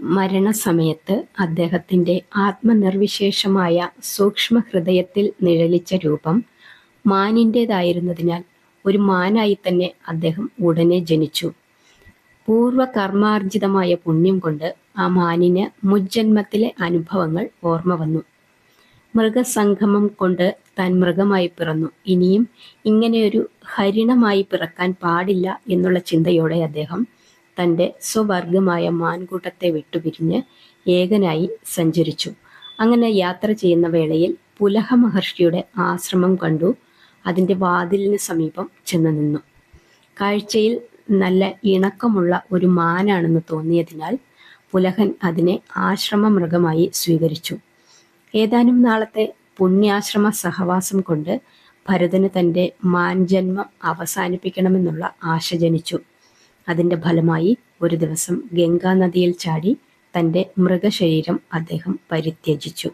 മരണസമയത്ത് അദ്ദേഹത്തിന്റെ ആത്മനിർവിശേഷമായ സൂക്ഷ്മഹൃദയത്തിൽ നിഴലിച്ച രൂപം മാനിന്റേതായിരുന്നതിനാൽ ഒരു മാനായി തന്നെ അദ്ദേഹം ഉടനെ ജനിച്ചു. പൂർവകർമാർജിതമായ പുണ്യം കൊണ്ട് ആ മാനിന് മുജ്ജന്മത്തിലെ അനുഭവങ്ങൾ ഓർമ്മ വന്നു. മൃഗസംഗമം കൊണ്ട് താൻ മൃഗമായി പിറന്നു. ഇനിയും ഇങ്ങനെയൊരു ഹരിണമായി പിറക്കാൻ പാടില്ല എന്നുള്ള ചിന്തയോടെ അദ്ദേഹം തന്റെ സ്വവർഗമായ മാൻകൂട്ടത്തെ വിട്ടുപിരിഞ്ഞ് ഏകനായി സഞ്ചരിച്ചു. അങ്ങനെ യാത്ര ചെയ്യുന്ന വേളയിൽ പുലഹ മഹർഷിയുടെ ആശ്രമം കണ്ടു. അതിന്റെ വാതിലിന് സമീപം ചെന്ന് നിന്നു. കാഴ്ചയിൽ നല്ല ഇണക്കമുള്ള ഒരു മാനാണെന്ന് തോന്നിയതിനാൽ പുലഹൻ അതിനെ ആശ്രമ മൃഗമായി സ്വീകരിച്ചു. ഏതാനും നാളത്തെ പുണ്യാശ്രമ സഹവാസം കൊണ്ട് ഭരതന് തന്റെ മാൻജന്മം അവസാനിപ്പിക്കണമെന്നുള്ള ആശ ജനിച്ചു. അതിന്റെ ഫലമായി ഒരു ദിവസം ഗംഗാ നദിയിൽ ചാടി തന്റെ മൃഗശരീരം അദ്ദേഹം പരിത്യജിച്ചു.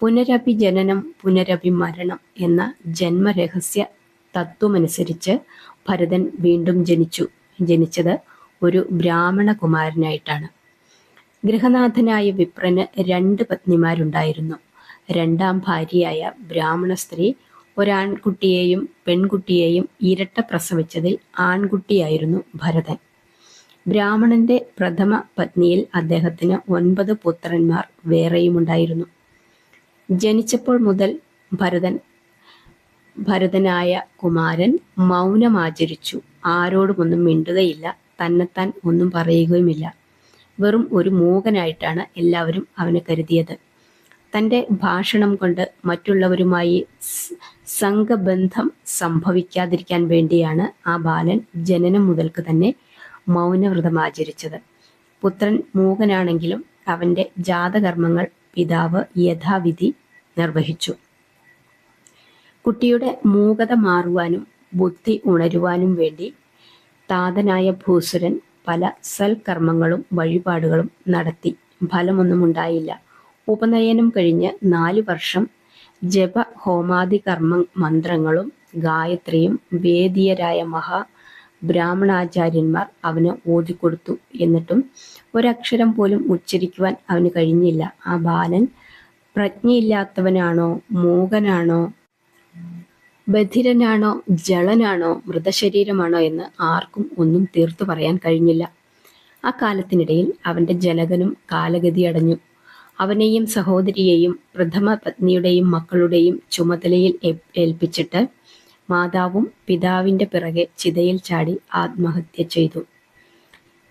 പുനരഭിജനനം പുനരഭിമരണം പുനരഭി മരണം എന്ന ജന്മരഹസ്യ തത്വമനുസരിച്ച് ഭരതൻ വീണ്ടും ജനിച്ചു. ജനിച്ചത് ഒരു ബ്രാഹ്മണ കുമാരനായിട്ടാണ്. ഗൃഹനാഥനായ വിപ്രന് രണ്ട് പത്നിമാരുണ്ടായിരുന്നു. രണ്ടാം ഭാര്യയായ ബ്രാഹ്മണ സ്ത്രീ ഒരാൺകുട്ടിയെയും പെൺകുട്ടിയെയും ഇരട്ട പ്രസവിച്ചതിൽ ആൺകുട്ടിയായിരുന്നു ഭരതൻ. ബ്രാഹ്മണന്റെ പ്രഥമ പത്നിയിൽ അദ്ദേഹത്തിന് ഒൻപത് പുത്രന്മാർ വേറെയുമുണ്ടായിരുന്നു. ജനിച്ചപ്പോൾ മുതൽ ഭരതൻ ഭരതനായ കുമാരൻ മൗനമാചരിച്ചു. ആരോടുമൊന്നും മിണ്ടുകയില്ല തന്നെത്താൻ ഒന്നും പറയുകയുമില്ല. വെറും ഒരു മൂകനായിട്ടാണ് എല്ലാവരും അവനെ കരുതിയത്. തന്റെ ഭാഷണം കൊണ്ട് മറ്റുള്ളവരുമായി സംഘബന്ധം സംഭവിക്കാതിരിക്കാൻ വേണ്ടിയാണ് ആ ബാലൻ ജനനം മുതൽക്ക് തന്നെ മൗനവ്രതം ആചരിച്ചത്. പുത്രൻ മൂകനാണെങ്കിലും അവന്റെ ജാതകർമ്മങ്ങൾ പിതാവ് യഥാവിധി നിർവഹിച്ചു. കുട്ടിയുടെ മൂകത മാറുവാനും ബുദ്ധി ഉണരുവാനും വേണ്ടി താതനായ ഭൂസുരൻ പല സൽക്കർമ്മങ്ങളും വഴിപാടുകളും നടത്തി. ഫലമൊന്നും ഉണ്ടായില്ല. ഉപനയനം കഴിഞ്ഞ് നാലു വർഷം ജപ ഹോമാദി കർമ്മ മന്ത്രങ്ങളും ഗായത്രിയും വേദിയരായ മഹാ ബ്രാഹ്മണാചാര്യന്മാർ അവന് ഓതിക്കൊടുത്തു. എന്നിട്ടും ഒരക്ഷരം പോലും ഉച്ചരിക്കുവാൻ അവന് കഴിഞ്ഞില്ല. ആ ബാലൻ പ്രജ്ഞയില്ലാത്തവനാണോ മൂകനാണോ ബധിരനാണോ ജളനാണോ മൃതശരീരമാണോ എന്ന് ആർക്കും ഒന്നും തീർത്തു പറയാൻ കഴിഞ്ഞില്ല. ആ കാലത്തിനിടയിൽ അവന്റെ ജനകനും കാലഗതി അടഞ്ഞു അവനെയും സഹോദരിയെയും പ്രഥമ പത്നിയുടെയും മക്കളുടെയും ചുമതലയിൽ ഏൽപ്പിച്ചിട്ട് മാതാവും പിതാവിന്റെ പിറകെ ചിതയിൽ ചാടി ആത്മഹത്യ ചെയ്തു.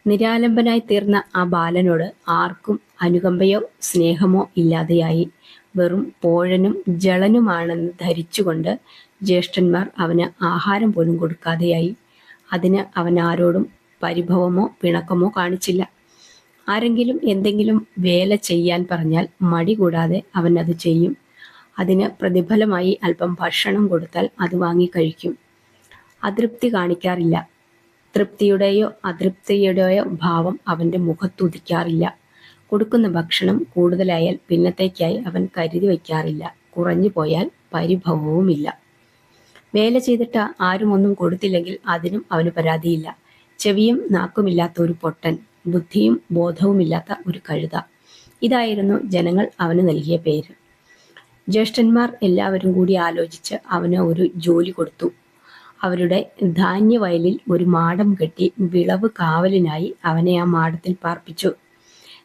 നിരാലംബനായി തീർന്ന ആ ബാലനോട് ആർക്കും അനുകമ്പയോ സ്നേഹമോ ഇല്ലാതെയായി. വെറും പോഴനും ജളനുമാണെന്ന് ധരിച്ചുകൊണ്ട് ജ്യേഷ്ഠന്മാർ അവന് ആഹാരം പോലും കൊടുക്കാതെയായി. അതിന് അവൻ ആരോടും പരിഭവമോ പിണക്കമോ കാണിച്ചില്ല. ആരെങ്കിലും എന്തെങ്കിലും വേല ചെയ്യാൻ പറഞ്ഞാൽ മടി കൂടാതെ അവൻ അത് ചെയ്യും. അതിന് പ്രതിഫലമായി അല്പം ഭക്ഷണം കൊടുത്താൽ അത് വാങ്ങി കഴിക്കും. അതൃപ്തി കാണിക്കാറില്ല. തൃപ്തിയുടെയോ അതൃപ്തിയുടെയോ ഭാവം അവന്റെ മുഖത്തുദിക്കാറില്ല. കൊടുക്കുന്ന ഭക്ഷണം കൂടുതലായാൽ പിന്നത്തേക്കായി അവൻ കരുതി വയ്ക്കാറില്ല. കുറഞ്ഞു പോയാൽ പരിഭവവുമില്ല. വേല ചെയ്തിട്ട് ആരും ഒന്നും കൊടുത്തില്ലെങ്കിൽ അതിനും അവന് പരാതിയില്ല. ചെവിയും നാക്കുമില്ലാത്ത ഒരു പൊട്ടൻ. ബുദ്ധിയും ബോധവുമില്ലാത്ത ഒരു കഴുത. ഇതായിരുന്നു ജനങ്ങൾ അവന് നൽകിയ പേര്. ജ്യേഷ്ഠന്മാർ എല്ലാവരും കൂടി ആലോചിച്ച് അവന് ഒരു ജോലി കൊടുത്തു. അവരുടെ ധാന്യവയലിൽ ഒരു മാടം കെട്ടി വിളവ് കാവലിനായി അവനെ ആ മാടത്തിൽ പാർപ്പിച്ചു.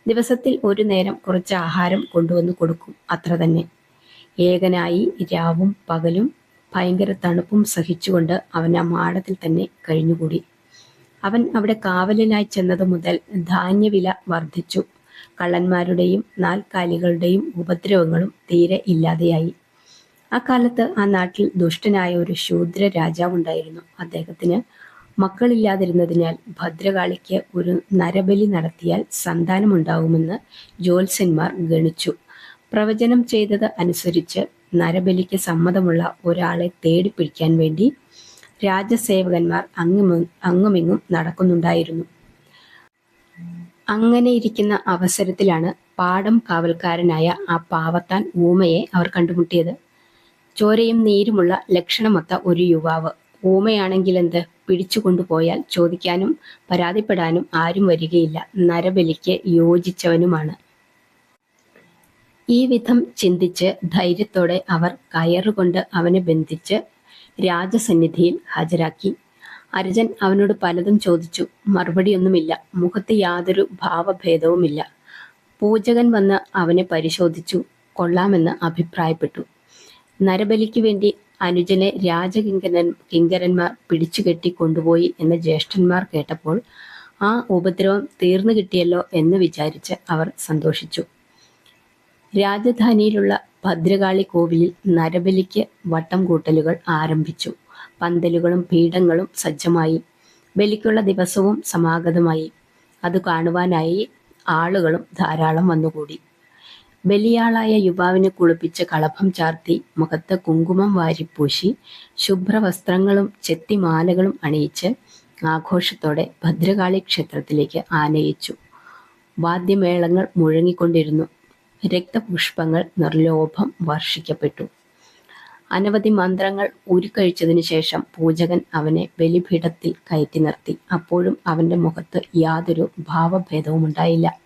ദിവസത്തിൽ ഒരു നേരം കുറച്ച് ആഹാരം കൊണ്ടുവന്ന് കൊടുക്കും അത്ര തന്നെ. ഏകനായി രാവും പകലും ഭയങ്കര തണുപ്പും സഹിച്ചുകൊണ്ട് അവൻ ആ മാടത്തിൽ തന്നെ കഴിഞ്ഞുകൂടി. അവൻ അവിടെ കാവലിനായി ചെന്നത് മുതൽ ധാന്യവില വർദ്ധിച്ചു. കള്ളന്മാരുടെയും നാൽക്കാലികളുടെയും ഉപദ്രവങ്ങളും തീരെ ഇല്ലാതെയായി. അക്കാലത്ത് ആ നാട്ടിൽ ദുഷ്ടനായ ഒരു ശൂദ്ര രാജാവുണ്ടായിരുന്നു അദ്ദേഹത്തിന് മക്കളില്ലാതിരുന്നതിനാൽ ഭദ്രകാളിക്ക് ഒരു നരബലി നടത്തിയാൽ സന്താനമുണ്ടാകുമെന്ന് ജ്യോത്സ്യന്മാർ ഗണിച്ചു. പ്രവചനം ചെയ്തത് അനുസരിച്ച് നരബലിക്ക് സമ്മതമുള്ള ഒരാളെ തേടിപ്പിടിക്കാൻ വേണ്ടി രാജസേവകന്മാർ അങ്ങും അങ്ങുമിങ്ങും നടക്കുന്നുണ്ടായിരുന്നു. അങ്ങനെ ഇരിക്കുന്ന അവസരത്തിലാണ് പാടം കാവൽക്കാരനായ ആ പാവത്താൻ ഊമയെ അവർ കണ്ടുമുട്ടിയത്. ചോരയും നീരുമുള്ള ലക്ഷണമൊത്ത ഒരു യുവാവ്. ഊമയാണെങ്കിൽ എന്ത് പിടിച്ചുകൊണ്ടുപോയാൽ ചോദിക്കാനും പരാതിപ്പെടാനും ആരും വരികയില്ല. നരബലിക്ക് യോജിച്ചവനുമാണ്. ഈ വിധം ചിന്തിച്ച് ധൈര്യത്തോടെ അവർ കയറുകൊണ്ട് അവനെ ബന്ധിച്ച് രാജസന്നിധിയിൽ ഹാജരാക്കി. അർജൻ അവനോട് പലതും ചോദിച്ചു. മറുപടിയൊന്നുമില്ല. മുഖത്ത് യാതൊരു ഭാവഭേദവുമില്ല. പൂജകൻ വന്ന് അവനെ പരിശോധിച്ചു. കൊള്ളാമെന്ന് അഭിപ്രായപ്പെട്ടു. നരബലിക്ക് വേണ്ടി അനുജനെ രാജകിങ്കരൻ കിങ്കരന്മാർ പിടിച്ചുകെട്ടി കൊണ്ടുപോയി എന്ന് ജ്യേഷ്ഠന്മാർ കേട്ടപ്പോൾ ആ ഉപദ്രവം തീർന്നു കിട്ടിയല്ലോ എന്ന് വിചാരിച്ച് അവർ സന്തോഷിച്ചു. രാജധാനിയിലുള്ള ഭദ്രകാളി കോവിലിൽ നരബലിക്ക് വട്ടം കൂട്ടലുകൾ ആരംഭിച്ചു. പന്തലുകളും പീഠങ്ങളും സജ്ജമായി. ബലിക്കുള്ള ദിവസവും സമാഗതമായി. അത് കാണുവാനായി ആളുകളും ധാരാളം വന്നുകൂടി. ബലിയാളായ യുവാവിനെ കുളിപ്പിച്ച് കളഭം ചാർത്തി മുഖത്ത് കുങ്കുമം വാരിപ്പൂശി ശുഭ്രവസ്ത്രങ്ങളും ചെത്തിമാലകളും അണിയിച്ച് ആഘോഷത്തോടെ ഭദ്രകാളി ക്ഷേത്രത്തിലേക്ക് ആനയിച്ചു. വാദ്യമേളങ്ങൾ മുഴങ്ങിക്കൊണ്ടിരുന്നു. രക്തപുഷ്പങ്ങൾ നിർലോഭം വർഷിക്കപ്പെട്ടു. അനവധി മന്ത്രങ്ങൾ ഉരുക്കഴിച്ചതിനു ശേഷം പൂജകൻ അവനെ ബലിപീഠത്തിൽ കയറ്റി നിർത്തി. അപ്പോഴും അവന്റെ മുഖത്ത് യാതൊരു ഭാവഭേദവും ഉണ്ടായില്ല.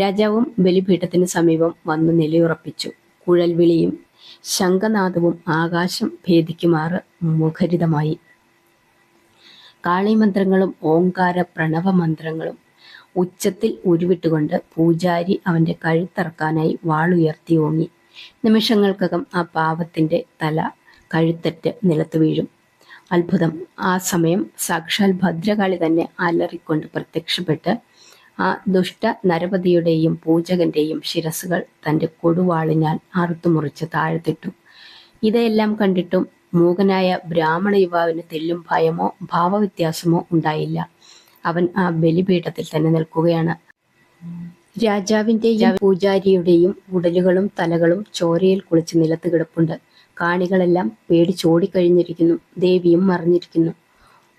രാജാവും ബലിപീഠത്തിന് സമീപം വന്ന് നിലയുറപ്പിച്ചു. കുഴൽവിളിയും ശംഖനാദവും ആകാശം ഭേദിക്കുമാറ് മുഖരിതമായി. കാളിമന്ത്രങ്ങളും ഓങ്കാര പ്രണവ മന്ത്രങ്ങളും ഉച്ചത്തിൽ ഉരുവിട്ടുകൊണ്ട് പൂജാരി അവന്റെ കഴുത്തറക്കാനായി വാളുയർത്തി ഓങ്ങി. നിമിഷങ്ങൾക്കകം ആ പാവത്തിന്റെ തല കഴുത്തറ്റ് നിലത്ത് വീഴും. അത്ഭുതം. ആ സമയം സാക്ഷാൽ ഭദ്രകാളി തന്നെ അലറിക്കൊണ്ട് പ്രത്യക്ഷപ്പെട്ട് ആ ദുഷ്ട നരപതിയുടെയും പൂജകന്റെയും ശിരസുകൾ തന്റെ കൊടുവാളിനാൽ അറുത്തുമുറിച്ച് താഴ്ത്തിട്ടു. ഇതെല്ലാം കണ്ടിട്ടും മൂകനായ ബ്രാഹ്മണ യുവാവിന് തെല്ലും ഭയമോ ഭാവവ്യത്യാസമോ ഉണ്ടായില്ല. അവൻ ആ ബലിപീഠത്തിൽ തന്നെ നിൽക്കുകയാണ്. രാജാവിന്റെയും പൂജാരിയുടെയും ഉടലുകളും തലകളും ചോരയിൽ കുളിച്ച് നിലത്ത് കിടപ്പുണ്ട്. കാണികളെല്ലാം പേടിച്ചോടിക്കഴിഞ്ഞിരിക്കുന്നു ദേവിയും മറിഞ്ഞിരിക്കുന്നു.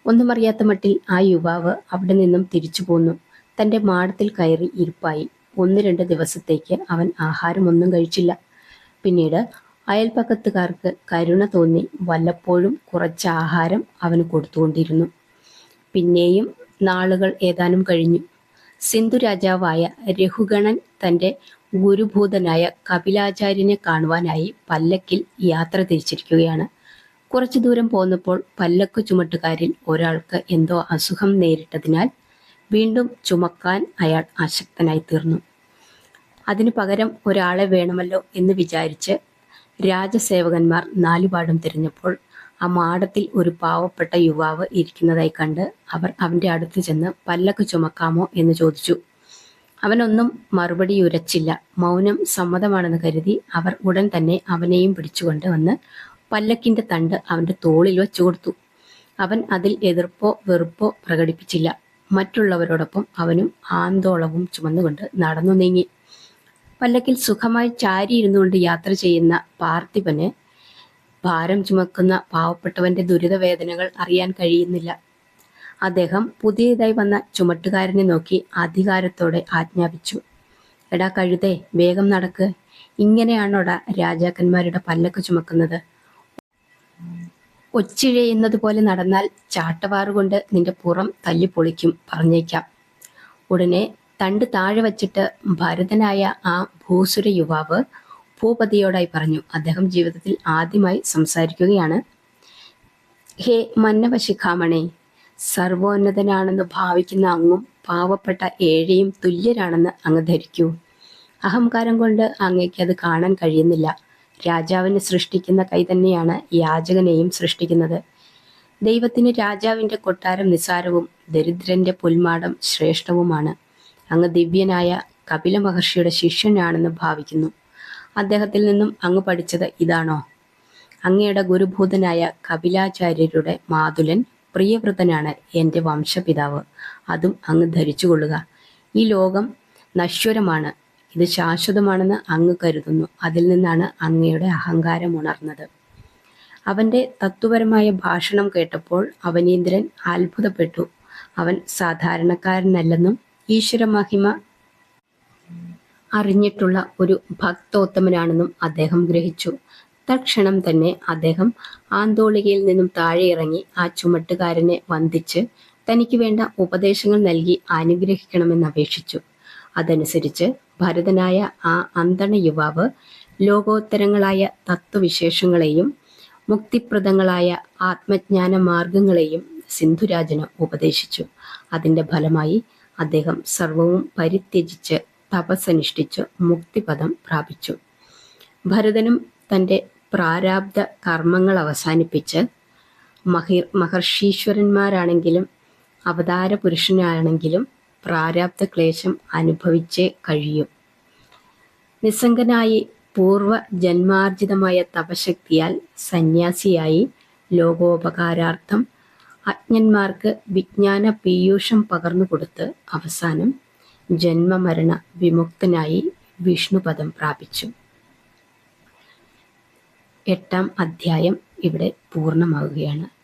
ഒന്നും അറിയാത്ത മട്ടിൽ ആ യുവാവ് അവിടെ നിന്നും തിരിച്ചു പോന്നു. തന്റെ മാടത്തിൽ കയറി ഇരിപ്പായി. ഒന്ന് രണ്ട് ദിവസത്തേക്ക് അവൻ ആഹാരമൊന്നും കഴിച്ചില്ല. പിന്നീട് അയൽപ്പക്കത്തുകാർക്ക് കരുണ തോന്നി. വല്ലപ്പോഴും കുറച്ച് ആഹാരം അവന് കൊടുത്തുകൊണ്ടിരുന്നു. പിന്നെയും നാളുകൾ ഏതാനും കഴിഞ്ഞു. സിന്ധു രാജാവായ രഘുഗണൻ തന്റെ ഗുരുഭൂതനായ കപിലാചാര്യനെ കാണുവാനായി പല്ലക്കിൽ യാത്ര തിരിച്ചിരിക്കുകയാണ്. കുറച്ചു ദൂരം പോന്നപ്പോൾ പല്ലക്ക് ചുമട്ടുകാരിൽ ഒരാൾക്ക് എന്തോ അസുഖം നേരിട്ടതിനാൽ വീണ്ടും ചുമക്കാൻ അയാൾ അശക്തനായി തീർന്നു. അതിനു പകരം ഒരാളെ വേണമല്ലോ എന്ന് വിചാരിച്ച് രാജസേവകന്മാർ നാലുപാടും തിരഞ്ഞപ്പോൾ ആ മാടത്തിൽ ഒരു പാവപ്പെട്ട യുവാവ് ഇരിക്കുന്നതായി കണ്ട് അവർ അവന്റെ അടുത്ത് ചെന്ന് പല്ലക്ക് ചുമക്കാമോ എന്ന് ചോദിച്ചു. അവനൊന്നും മറുപടി ഉരച്ചില്ല മൗനം സമ്മതമാണെന്ന് കരുതി അവർ ഉടൻ തന്നെ അവനെയും പിടിച്ചുകൊണ്ട് വന്ന് പല്ലക്കിന്റെ തണ്ട് അവന്റെ തോളിൽ വെച്ചു കൊടുത്തു. അവൻ അതിൽ എതിർപ്പോ വെറുപ്പോ പ്രകടിപ്പിച്ചില്ല. മറ്റുള്ളവരോടൊപ്പം അവനും ആന്തോളവും ചുമന്നുകൊണ്ട് നടന്നു നീങ്ങി. പല്ലക്കിൽ സുഖമായി ചാരിയിരുന്നുകൊണ്ട് യാത്ര ചെയ്യുന്ന പാർത്ഥിപന് ഭാരം ചുമക്കുന്ന പാവപ്പെട്ടവന്റെ ദുരിതവേദനകൾ അറിയാൻ കഴിയുന്നില്ല. അദ്ദേഹം പുതിയതായി വന്ന ചുമട്ടുകാരനെ നോക്കി അധികാരത്തോടെ ആജ്ഞാപിച്ചു. എടാ കഴുതേ വേഗം നടക്ക്. ഇങ്ങനെയാണോടാ രാജാക്കന്മാരുടെ പല്ലക്ക് ചുമക്കുന്നത്? ഒച്ചിഴയുന്നത് പോലെ നടന്നാൽ ചാട്ടവാറുകൊണ്ട് നിന്റെ പുറം തല്ലി പൊളിക്കും പറഞ്ഞേക്കാം. ഉടനെ തണ്ട് താഴെ വച്ചിട്ട് ഭരതനായ ആ ഭൂസുര യുവാവ് ഭൂപതിയോടായി പറഞ്ഞു. അദ്ദേഹം ജീവിതത്തിൽ ആദ്യമായി സംസാരിക്കുകയാണ്. ഹേ മന്നവശിഖാമണേ സർവോന്നതനാണെന്ന് ഭാവിക്കുന്ന അങ്ങും പാവപ്പെട്ട ഏഴയും തുല്യരാണെന്ന് അങ്ങ് ധരിക്കൂ. അഹങ്കാരം കൊണ്ട് അങ്ങേക്ക് അത് കാണാൻ കഴിയുന്നില്ല. രാജാവിനെ സൃഷ്ടിക്കുന്ന കൈ തന്നെയാണ് യാചകനെയും സൃഷ്ടിക്കുന്നത്. ദൈവത്തിന് രാജാവിന്റെ കൊട്ടാരം നിസാരവും ദരിദ്രന്റെ പുൽമാടം ശ്രേഷ്ഠവുമാണ്. അങ്ങ് ദിവ്യനായ കപില മഹർഷിയുടെ ശിഷ്യനാണെന്ന് ഭാവിക്കുന്നു. അദ്ദേഹത്തിൽ നിന്നും അങ്ങ് പഠിച്ചത് ഇതാണോ? അങ്ങയുടെ ഗുരുഭൂതനായ കപിലാചാര്യരുടെ മാതുലൻ പ്രിയവ്രതനാണ് എന്റെ വംശപിതാവ്. അതും അങ്ങ് ധരിച്ചുകൊള്ളുക. ഈ ലോകം നശ്വരമാണ്. ഇത് ശാശ്വതമാണെന്ന് അങ്ങ് കരുതുന്നു. അതിൽ നിന്നാണ് അങ്ങയുടെ അഹങ്കാരം ഉണർന്നത്. അവന്റെ തത്വപരമായ ഭാഷണം കേട്ടപ്പോൾ അവനീന്ദ്രൻ അത്ഭുതപ്പെട്ടു. അവൻ സാധാരണക്കാരനല്ലെന്നും ഈശ്വര മഹിമ അറിഞ്ഞിട്ടുള്ള ഒരു ഭക്തോത്തമനാണെന്നും അദ്ദേഹം ഗ്രഹിച്ചു. തക്ഷണം തന്നെ അദ്ദേഹം ആന്തോളികയിൽ നിന്നും താഴെ ഇറങ്ങി ആ ചുമട്ടുകാരനെ വന്ദിച്ച് തനിക്ക് വേണ്ട ഉപദേശങ്ങൾ നൽകി അനുഗ്രഹിക്കണമെന്ന് അപേക്ഷിച്ചു. അതനുസരിച്ച് ഭരതനായ ആ അന്തണ യുവാവ് ലോകോത്തരങ്ങളായ തത്വവിശേഷങ്ങളെയും മുക്തിപ്രദങ്ങളായ ആത്മജ്ഞാന മാർഗങ്ങളെയും സിന്ധുരാജന് ഉപദേശിച്ചു. അതിന്റെ ഫലമായി അദ്ദേഹം സർവവും പരിത്യജിച്ച് തപസ്സനുഷ്ഠിച്ച് മുക്തിപദം പ്രാപിച്ചു. ഭരതനും തന്റെ പ്രാരാബ്ധ കർമ്മങ്ങൾ അവസാനിപ്പിച്ച് മഹി മഹർഷീശ്വരന്മാരാണെങ്കിലും അവതാര പുരുഷനാണെങ്കിലും പ്രാരാബ്ധ ക്ലേശം അനുഭവിച്ചേ കഴിയും. നിസ്സംഗനായി പൂർവ ജന്മാർജിതമായ തപശക്തിയാൽ സന്യാസിയായി ലോകോപകാരാർത്ഥം അജ്ഞന്മാർക്ക് വിജ്ഞാന പീയൂഷം പകർന്നു കൊടുത്ത് അവസാനം ജന്മമരണ വിമുക്തനായി വിഷ്ണുപദം പ്രാപിച്ചു. എട്ടാം അധ്യായം ഇവിടെ പൂർണമാവുകയാണ്.